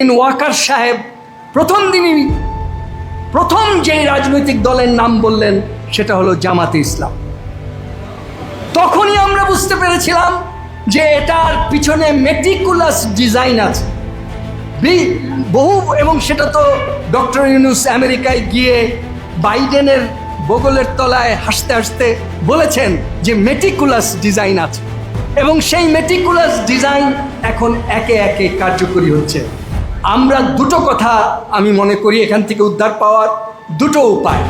ওয়াকার সাহেব প্রথম দিনই প্রথম যে রাজনৈতিক দলের নাম বললেন, সেটা হলো জামাতে ইসলাম। তখনই আমরা বুঝতে পেরেছিলাম যে এটার পিছনে মেটিকুলাস ডিজাইন আছে। বহু, এবং সেটা তো ডক্টর ইউনুস আমেরিকায় গিয়ে বাইডেনের বগলের তলায় হাসতে হাসতে বলেছেন যে মেটিকুলাস ডিজাইন আছে। এবং সেই মেটিকুলাস ডিজাইন এখন একে একে কার্যকরী হচ্ছে। আমরা দুটো কথা আমি মনে করি এখান থেকে উদ্ধার পাওয়ার দুটো উপায়।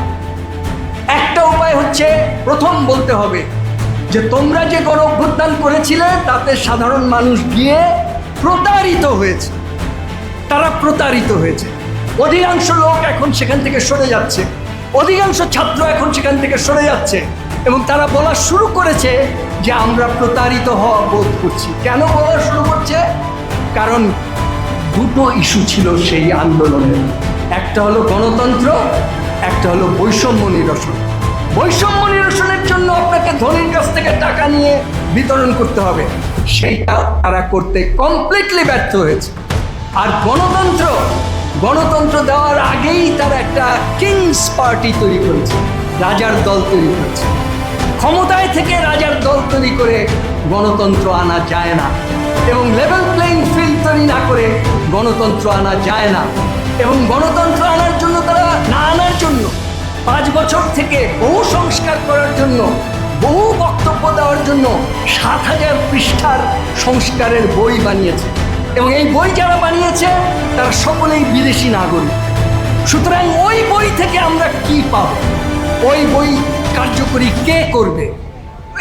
একটা উপায় হচ্ছে প্রথম বলতে হবে যে তোমরা যে গণ অভ্যুত্থান করেছিলে, তাতে সাধারণ মানুষ গিয়ে প্রতারিত হয়েছে। তারা প্রতারিত হয়েছে। অধিকাংশ লোক এখন সেখান থেকে সরে যাচ্ছে। অধিকাংশ ছাত্র এখন সেখান থেকে সরে যাচ্ছে এবং তারা বলা শুরু করেছে যে আমরা প্রতারিত হওয়া বোধ করছি। কেন বলা শুরু করছে? কারণ দুটো ইস্যু ছিল সেই আন্দোলনের একটা হলো গণতন্ত্র, একটা হলো বৈষম্য নিরসন। বৈষম্য নিরসনের জন্য আপনাকে ধনীর কাছ থেকে টাকা নিয়ে বিতরণ করতে হবে। সেইটা তারা করতে কমপ্লিটলি ব্যর্থ হয়েছে। আর গণতন্ত্র গণতন্ত্র দেওয়ার আগেই তারা একটা কিংস পার্টি তৈরি করেছে, রাজার দল তৈরি করেছে। ক্ষমতায় থেকে রাজার দল তৈরি করে গণতন্ত্র আনা যায় না। এবং লেভেল প্লেইং ফিল্ড তৈরি না করে গণতন্ত্র আনা যায় না। এবং গণতন্ত্র আনার জন্য তারা না আনার জন্য, পাঁচ বছর থেকে বহু সংস্কার করার জন্য, বহু বক্তব্য দেওয়ার জন্য সাত হাজার পৃষ্ঠার সংস্কারের বই বানিয়েছে। এবং এই বই যারা বানিয়েছে, তারা সকলেই বিদেশি নাগরিক। সুতরাং ওই বই থেকে আমরা কি পাব? ওই বই কার্যকরী কে করবে?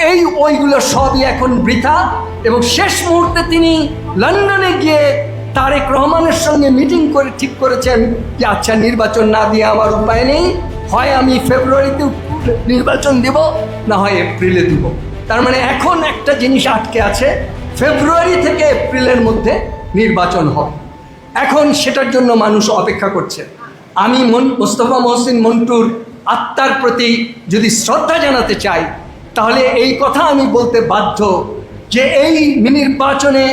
এই বইগুলো সবই এখন বৃথা। এবং শেষ মুহূর্তে তিনি লন্ডনে গিয়ে তারেক রহমানের সঙ্গে মিটিং করে ঠিক করেছেন যে আচ্ছা নির্বাচন না দিয়ে আমার উপায় নেই। হয় আমি ফেব্রুয়ারিতে নির্বাচন দেব, না হয় এপ্রিলে দিব। তার মানে এখন একটা জিনিস আটকে আছে ফেব্রুয়ারি থেকে এপ্রিলের মধ্যে নির্বাচন হবে। এখন সেটার জন্য মানুষ অপেক্ষা করছে। আমি মন, মোস্তফা মহসিন মন্টুর আত্মার প্রতি যদি শ্রদ্ধা জানাতে চাই, তাহলে এই কথা আমি বলতে বাধ্য যে এই নির্বাচনে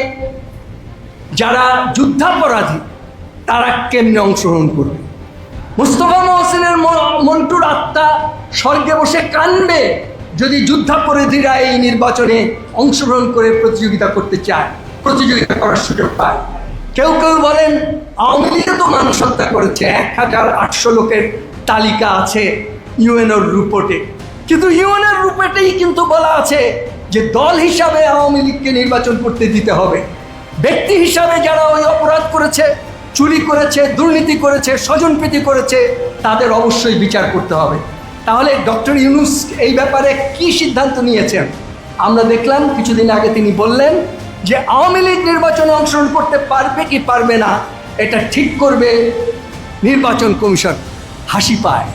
যারা যুদ্ধাপরাধী, তারা কেমনে অংশগ্রহণ করবে? মুস্তফা মহসিনের মন্টুর আত্মা স্বর্গে বসে কানবে যদি যুদ্ধাপরাধীরা এই নির্বাচনে অংশগ্রহণ করে প্রতিযোগিতা করতে চায়, প্রতিযোগিতা করার সুযোগ পায়। কেউ কেউ বলেন, আওয়ামী লীগে তো মানুষ হত্যা করেছে, এক হাজার আটশো লোকের তালিকা আছে ইউএনওর রিপোর্টে কিন্তু ইউএনওর রিপোর্টেই কিন্তু বলা আছে যে দল হিসাবে আওয়ামী লীগকে নির্বাচন করতে দিতে হবে। ব্যক্তি হিসাবে যারা ওই অপরাধ করেছে, চুরি করেছে, দুর্নীতি করেছে, স্বজনপ্রীতি করেছে, তাদের অবশ্যই বিচার করতে হবে। তাহলে ডক্টর ইউনুস এই ব্যাপারে কি সিদ্ধান্ত নিয়েছেন? আমরা দেখলাম, কিছুদিন আগে তিনি বললেন যে আওয়ামী লীগ নির্বাচনে অংশগ্রহণ করতে পারবে কি পারবে না, এটা ঠিক করবে নির্বাচন কমিশন। হাসি পায়।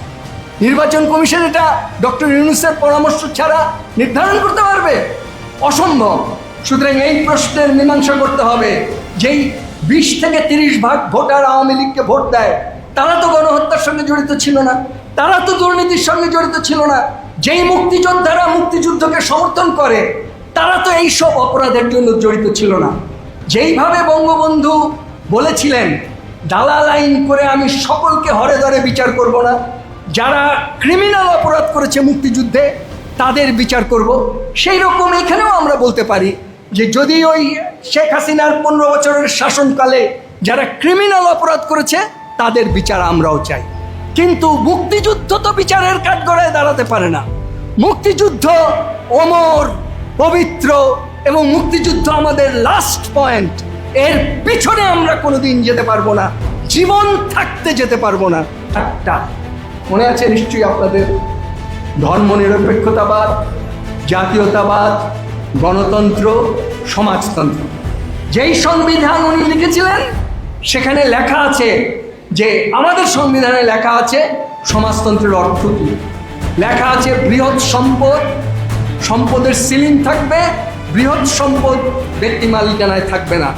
নির্বাচন কমিশন এটা ডক্টর ইউনুসের পরামর্শ ছাড়া নির্ধারণ করতে পারবে? অসম্ভব। সুতরাং এই প্রশ্নের মীমাংসা করতে হবে। যেই বিশ থেকে তিরিশ ভাগ ভোটার আওয়ামী লীগকে ভোট দেয়, তারা তো গণহত্যার সঙ্গে জড়িত ছিল না। তারা তো দুর্নীতির সঙ্গে জড়িত ছিল না। যেই মুক্তিযোদ্ধারা মুক্তিযুদ্ধকে সমর্থন করে, তারা তো এই সব অপরাধের জন্য জড়িত ছিল না। যেইভাবে বঙ্গবন্ধু বলেছিলেন, দালাল আইন করে আমি সকলকে হরে ধরে বিচার করব না। যারা ক্রিমিনাল অপরাধ করেছে মুক্তিযুদ্ধে, তাদের বিচার করব। সেই রকম এখানেও আমরা বলতে পারি যে যদি ওই শেখ হাসিনার পনেরো বছরের শাসনকালে যারা ক্রিমিনাল অপরাধ করেছে, তাদের বিচার আমরাও চাই। কিন্তু মুক্তিযুদ্ধ তো বিচারের কাঠগড়ায় দাঁড়াতে পারে না। মুক্তিযুদ্ধ অমর, পবিত্র এবং মুক্তিযুদ্ধ আমাদের লাস্ট পয়েন্ট এর পিছনে আমরা কোনোদিন যেতে পারব না, জীবন থাকতে যেতে পারব না। একটা, মনে আছে নিশ্চয়ই আপনাদের ধর্মনিরপেক্ষতাবাদ, জাতীয়তাবাদ গণতন্ত্র, সমাজতন্ত্র। যেই সংবিধান উনি লিখেছিলেন, সেখানে লেখা আছে যে আমাদের সংবিধানে লেখা আছে সমাজতন্ত্রের অর্থ কী। লেখা আছে বৃহৎ সম্পদ, সম্পদের সিলিং থাকবে, বৃহৎ সম্পদ ব্যক্তি মালিকানায় থাকবে না,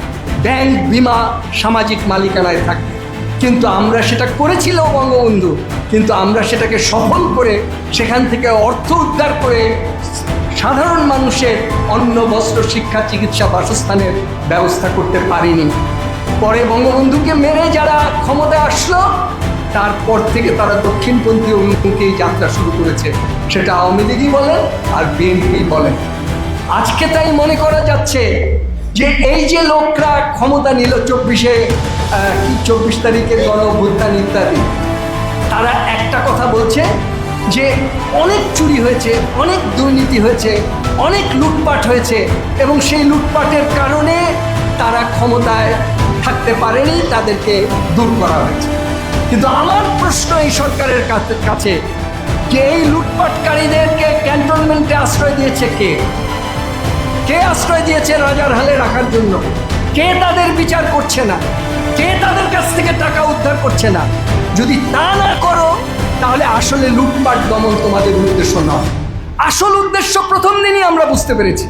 ব্যাংক, বিমা, সামাজিক মালিকানায় থাকবে। কিন্তু আমরা সেটা করেছিল বঙ্গবন্ধু কিন্তু আমরা সেটাকে সফল করে সেখান থেকে অর্থ উদ্ধার করে সাধারণ মানুষের অন্ন, বস্ত্র, শিক্ষা, চিকিৎসা, বাসস্থানের ব্যবস্থা করতে পারিনি। পরে বঙ্গবন্ধুকে মেরে যারা ক্ষমতায় আসলো, তারপর থেকে তারা দক্ষিণপন্থী অভিমুখেই যাত্রা শুরু করেছে। সেটা আওয়ামী লীগই বলেন আর বিএনপি বলেন। আজকে তাই মনে করা যাচ্ছে যে এই যে লোকরা ক্ষমতা নিল চব্বিশে চব্বিশ তারিখের গণ অভ্যুত্থান ইত্যাদি, তারা একটা কথা বলছে যে অনেক চুরি হয়েছে, অনেক দুর্নীতি হয়েছে, অনেক লুটপাট হয়েছে এবং সেই লুটপাটের কারণে তারা ক্ষমতায় থাকতে পারেনি, তাদেরকে দূর করা হয়েছে। কিন্তু আমার প্রশ্ন এই সরকারের কাছে- যে এই লুটপাটকারীদেরকে ক্যান্টনমেন্টে আশ্রয় দিয়েছে কে? কে আশ্রয় দিয়েছে রাজার হালে রাখার জন্য? কে তাদের বিচার করছে না? কে তাদের কাছ থেকে টাকা উদ্ধার করছে না? যদি তা না করো তাহলে আসলে লুটপাট দমন তোমাদের উদ্দেশ্য নয়। আসল উদ্দেশ্য প্রথম দিনই আমরা বুঝতে পেরেছি।